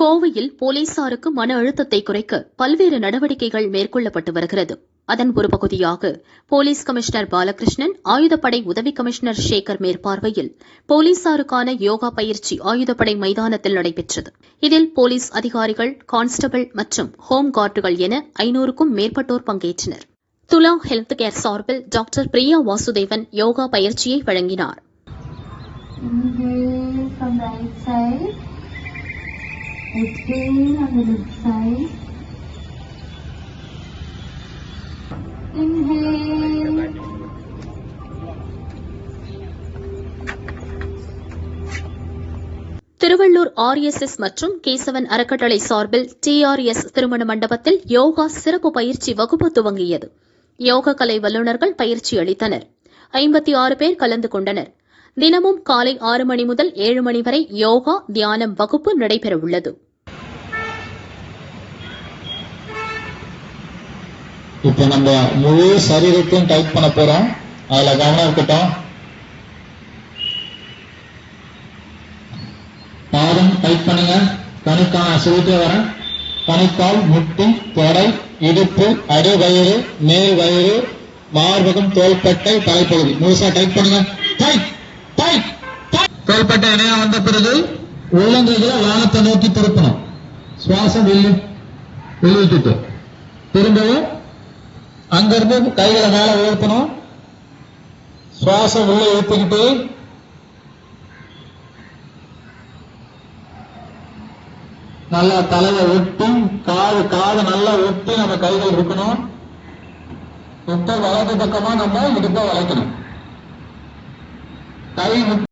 கோவையில் போலீசாருக்கு மன அழுத்தத்தை குறைக்க பல்வேறு நடவடிக்கைகள் மேற்கொள்ளப்பட்டு வருகிறது. அதன் ஒரு பகுதியாக போலீஸ் கமிஷனர் பாலகிருஷ்ணன் ஆயுதப்படை உதவி கமிஷனர் சேகர் மேற்பார்வையில் போலீசாருக்கான யோகா பயிற்சி ஆயுதப்படை மைதானத்தில் நடைபெற்றது. இதில் போலீஸ் அதிகாரிகள் கான்ஸ்டபிள் மற்றும் ஹோம் கார்டுகள் என ஐநூறுக்கும் மேற்பட்டோர் பங்கேற்றனர். துலா ஹெல்த் கேர் சார்பில் டாக்டர் பிரியா வாசுதேவன் யோகா பயிற்சியை வழங்கினார். Exhale on the left side. Inhale. Tiruvallur RSS மற்றும் கேசவன் அறக்கட்டளை சார்பில் டிஆர்எஸ் திருமண மண்டபத்தில் யோகா சிறப்பு பயிற்சி வகுப்பு துவங்கியது யோக கலை வல்லுநர்கள் பயிற்சி அளித்தனர் ஐம்பத்தி ஆறு பேர் கலந்து கொண்டனர் தினமும் காலை ஆறு மணி முதல் ஏழு மணி வரை யோகா தியானம் வகுப்பு நடைபெறவுள்ளது. இப்போ நம்ம முழு சரீரத்தையும் டைட் பண்ண போறோம். அதுல கவனம் இருக்கட்டும். பாதம் டைட் பண்ணுங்க. கணுக்கான அசைவிட்டே வரேன். கணுக்கால் முட்டி தொடை இடுப்பு அடிவயிறு மேல் வயிறு மார்பகம் தோள்பட்டை தலைப்பகுதி. முழுசா டைட் பண்ணுங்க. டைட் தோள்பட்டை இணையா வந்த பிறகு உள்ளங்கைகளை வானத்தை நோக்கி திருப்பணும் சுவாசம் வெளி வெளியிட்டு திரும்பவும் அங்கிருந்து கைகளை மேல உயர்த்தணும் சுவாசம் உள்ள இழுத்துக்கிட்டு நல்லா தலையை ஒட்டி காது காது நல்லா ஒட்டி நம்ம கைகள் இருக்கணும். இப்ப வலது பக்கமா நம்ம இடுப்ப வளைக்கணும். கை முட்டி